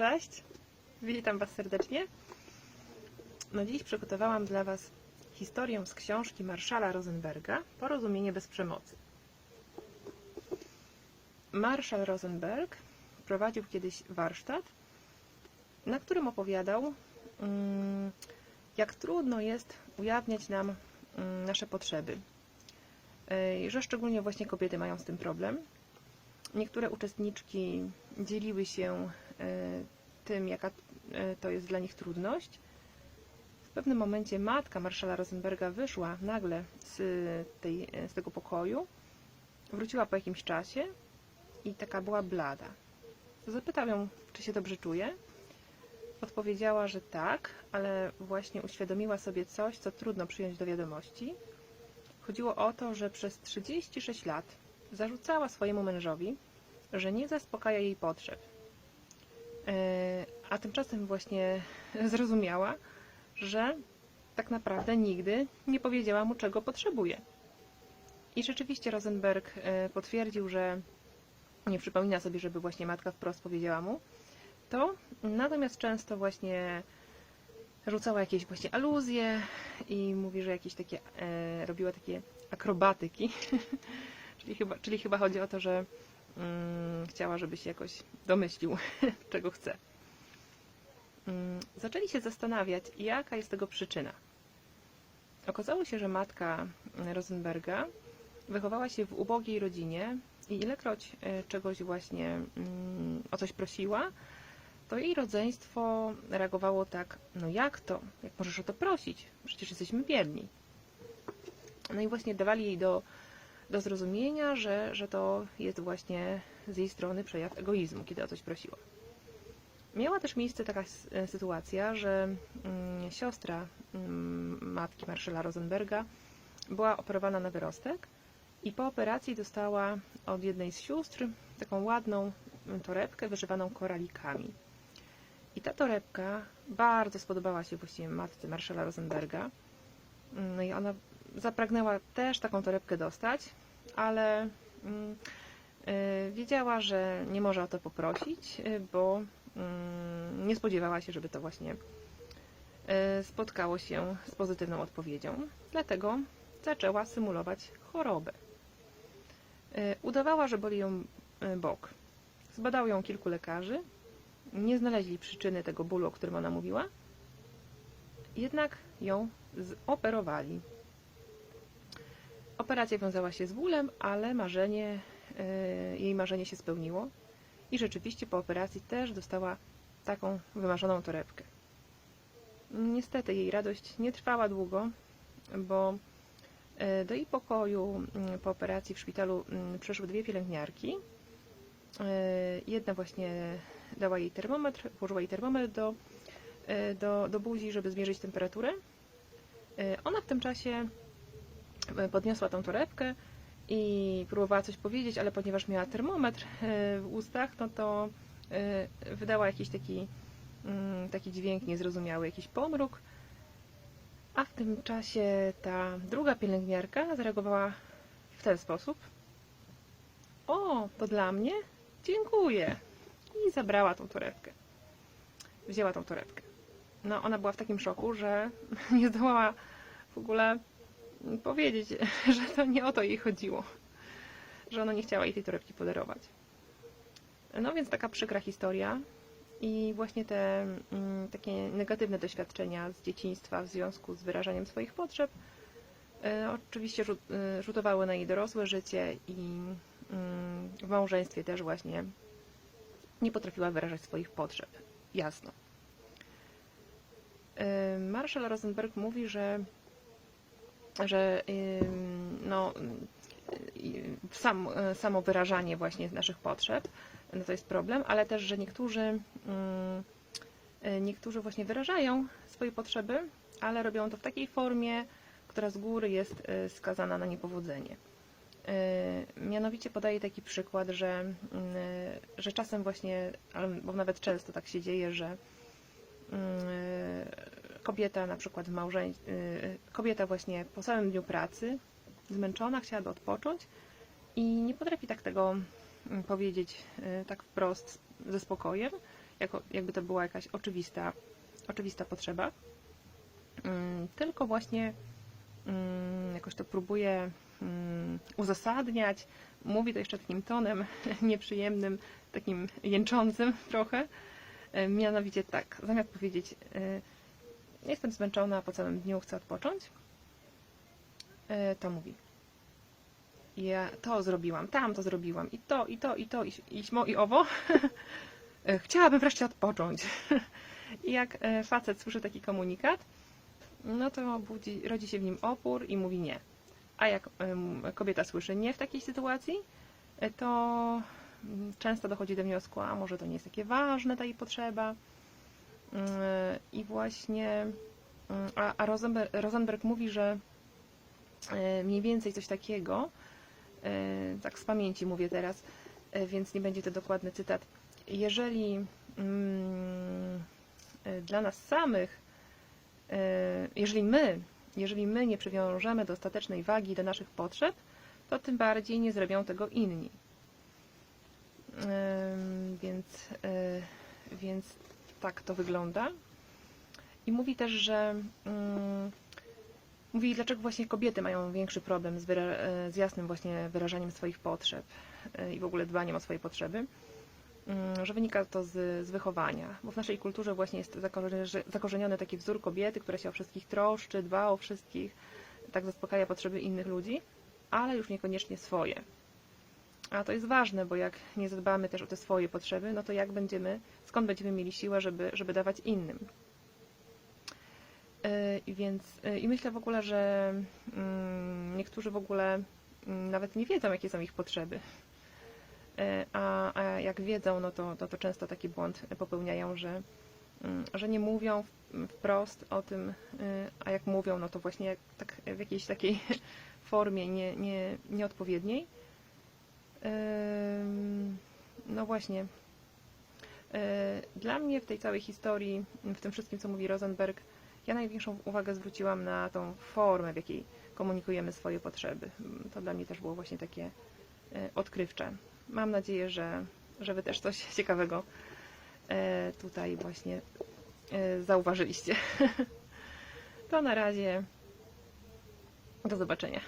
Cześć, witam Was serdecznie. No dziś przygotowałam dla Was historię z książki Marszala Rosenberga Porozumienie bez przemocy. Marszal Rosenberg prowadził kiedyś warsztat, na którym opowiadał, mm, jak trudno jest ujawniać nam mm, nasze potrzeby. Że szczególnie właśnie kobiety mają z tym problem. Niektóre uczestniczki dzieliły się tym, jaka e, to jest dla nich trudność. W pewnym momencie matka marszala Rosenberga wyszła nagle z, tej, e, z tego pokoju, wróciła po jakimś czasie i taka była blada. Zapytał ją, czy się dobrze czuje. Odpowiedziała, że tak, ale właśnie uświadomiła sobie coś, co trudno przyjąć do wiadomości. Chodziło o to, że przez 36 lat zarzucała swojemu mężowi, że nie zaspokaja jej potrzeb. E, A tymczasem właśnie zrozumiała, że tak naprawdę nigdy nie powiedziała mu, czego potrzebuje. I rzeczywiście Rosenberg e, potwierdził, że nie przypomina sobie, żeby właśnie matka wprost powiedziała mu to, natomiast często właśnie rzucała jakieś właśnie aluzje i mówi, że jakieś takie, e, robiła takie akrobatyki, czyli, chyba, czyli chyba chodzi o to, że mm, chciała, żeby się jakoś domyślił, czego chce. Mm, Zaczęli się zastanawiać, jaka jest tego przyczyna. Okazało się, że matka Rosenberga wychowała się w ubogiej rodzinie i ilekroć e, czegoś właśnie mm, o coś prosiła, to jej rodzeństwo reagowało tak, no jak to? Jak możesz o to prosić? Przecież jesteśmy biedni. No i właśnie dawali jej do, do zrozumienia, że, że to jest właśnie z jej strony przejaw egoizmu, kiedy o coś prosiła. Miała też miejsce taka e, sytuacja, że mm, siostra mm, matki Marszala Rosenberga była operowana na wyrostek i po operacji dostała od jednej z sióstr taką ładną mm, torebkę wyszywaną koralikami. I ta torebka bardzo spodobała się właściwie matce Marszala Rosenberga. No i ona zapragnęła też taką torebkę dostać, ale mm, y, wiedziała, że nie może o to poprosić, y, bo mm, nie spodziewała się, żeby to właśnie y, spotkało się z pozytywną odpowiedzią. Dlatego zaczęła symulować chorobę. Udawała, że boli ją bok. Zbadał ją kilku lekarzy, nie znaleźli przyczyny tego bólu, o którym ona mówiła, jednak ją zoperowali. Operacja wiązała się z bólem, ale marzenie, y, jej marzenie się spełniło i rzeczywiście po operacji też dostała taką wymarzoną torebkę. Niestety jej radość nie trwała długo, bo y, do jej pokoju y, po operacji w szpitalu y, przyszły dwie pielęgniarki. Y, Jedna właśnie dała jej termometr, włożyła jej termometr do, do, do buzi, żeby zmierzyć temperaturę. Ona w tym czasie podniosła tą torebkę i próbowała coś powiedzieć, ale ponieważ miała termometr y, w ustach, no to y, wydała jakiś taki, mm, taki dźwięk niezrozumiały, jakiś pomruk. A w tym czasie ta druga pielęgniarka zareagowała w ten sposób. O, to dla mnie? Dziękuję. I zabrała tą torebkę. Wzięła tą torebkę. No, ona była w takim szoku, że nie zdołała w ogóle powiedzieć, że to nie o to jej chodziło. Że ona nie chciała jej tej torebki podarować. No więc taka przykra historia. I właśnie te mm, takie negatywne doświadczenia z dzieciństwa w związku z wyrażaniem swoich potrzeb e, oczywiście e, rzutowały na jej dorosłe życie i mm, w małżeństwie też właśnie nie potrafiła wyrażać swoich potrzeb. Jasno. E, Marshall Rosenberg mówi, że, że no, y, sam, samo wyrażanie właśnie naszych potrzeb no to jest problem, ale też, że niektórzy, e, niektórzy właśnie wyrażają swoje potrzeby, ale robią to w takiej formie, która z góry jest e, skazana na niepowodzenie. E, Mianowicie podaję taki przykład, że, że czasem właśnie, albo nawet często tak się dzieje, że kobieta na przykład w małżeństwie, kobieta właśnie po całym dniu pracy, zmęczona, chciałaby odpocząć i nie potrafi tak tego mm, powiedzieć y, tak wprost ze spokojem jako, jakby to była jakaś oczywista, oczywista potrzeba. Mm, Tylko właśnie mm, jakoś to próbuje uzasadniać. Mówi to jeszcze takim tonem nieprzyjemnym, takim jęczącym trochę. Mianowicie tak, zamiast powiedzieć jestem zmęczona po całym dniu, chcę odpocząć, e, to mówi ja to zrobiłam, tam to zrobiłam i to, i to, i to, i, i śmo, i owo. E, Chciałabym wreszcie odpocząć. I jak e, facet słyszy taki komunikat, no to budzi, rodzi się w nim opór i mówi nie. A jak kobieta słyszy nie w takiej sytuacji, to mm, często dochodzi do wniosku, a może to nie jest takie ważne, ta jej potrzeba. Mm, I właśnie, mm, a, a Rosenberg, Rosenberg mówi, że e, mniej więcej coś takiego, tak z pamięci mówię teraz, więc nie będzie to dokładny cytat. Jeżeli mm, dla nas samych, jeżeli my, jeżeli my nie przywiążemy dostatecznej wagi do naszych potrzeb, to tym bardziej nie zrobią tego inni. Więc, więc tak to wygląda. I mówi też, że mm, mówi, dlaczego właśnie kobiety mają większy problem z, z jasnym właśnie wyrażaniem swoich potrzeb e, i w ogóle dbaniem o swoje potrzeby, Mm, że wynika to z, z wychowania, bo w naszej kulturze właśnie jest zakorze- zakorzeniony taki wzór kobiety, która się o wszystkich troszczy, dba o wszystkich, tak zaspokaja potrzeby innych ludzi, ale już niekoniecznie swoje. A to jest ważne, bo jak nie zadbamy też o te swoje potrzeby, no to jak będziemy, skąd będziemy mieli siłę, żeby, żeby dawać innym? I więc, yy, i myślę w ogóle, że mm, niektórzy w ogóle mm, nawet nie wiedzą, jakie są ich potrzeby. Yy, A, a jak wiedzą, no to, to, to często taki błąd popełniają, że, mm, że nie mówią wprost o tym, a jak mówią, no to właśnie tak w jakiejś takiej formie nie, nie, nieodpowiedniej. No właśnie. Yy, Dla mnie w tej całej historii, w tym wszystkim, co mówi Rosenberg, ja największą uwagę zwróciłam na tą formę, w jakiej komunikujemy swoje potrzeby. To dla mnie też było właśnie takie yy, odkrywcze. Mam nadzieję, że, że Wy też coś ciekawego yy, tutaj właśnie zauważyliście. To na razie. Do zobaczenia.